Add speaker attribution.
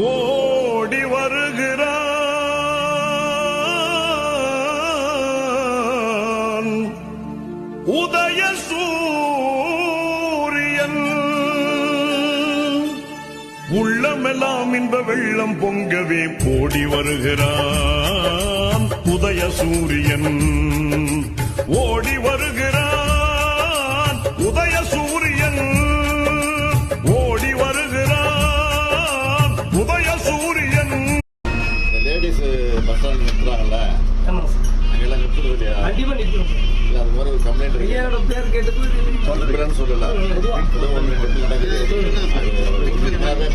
Speaker 1: ஓடி வருகிறான். உதய சூரியன். உள்ளமெல்லாம் இன்ப வெள்ளம் பொங்கவே ஓடி வருகிறான். உதய சூரியன். ஓடி வருகிறான்.
Speaker 2: இல்ல அது மாதிரி ஒரு கம்ப்ளைண்ட் சொல்றேன்னு சொல்லல. ஏதோ ஒன்று ரெண்டு நடக்குது அது உண்மையாவே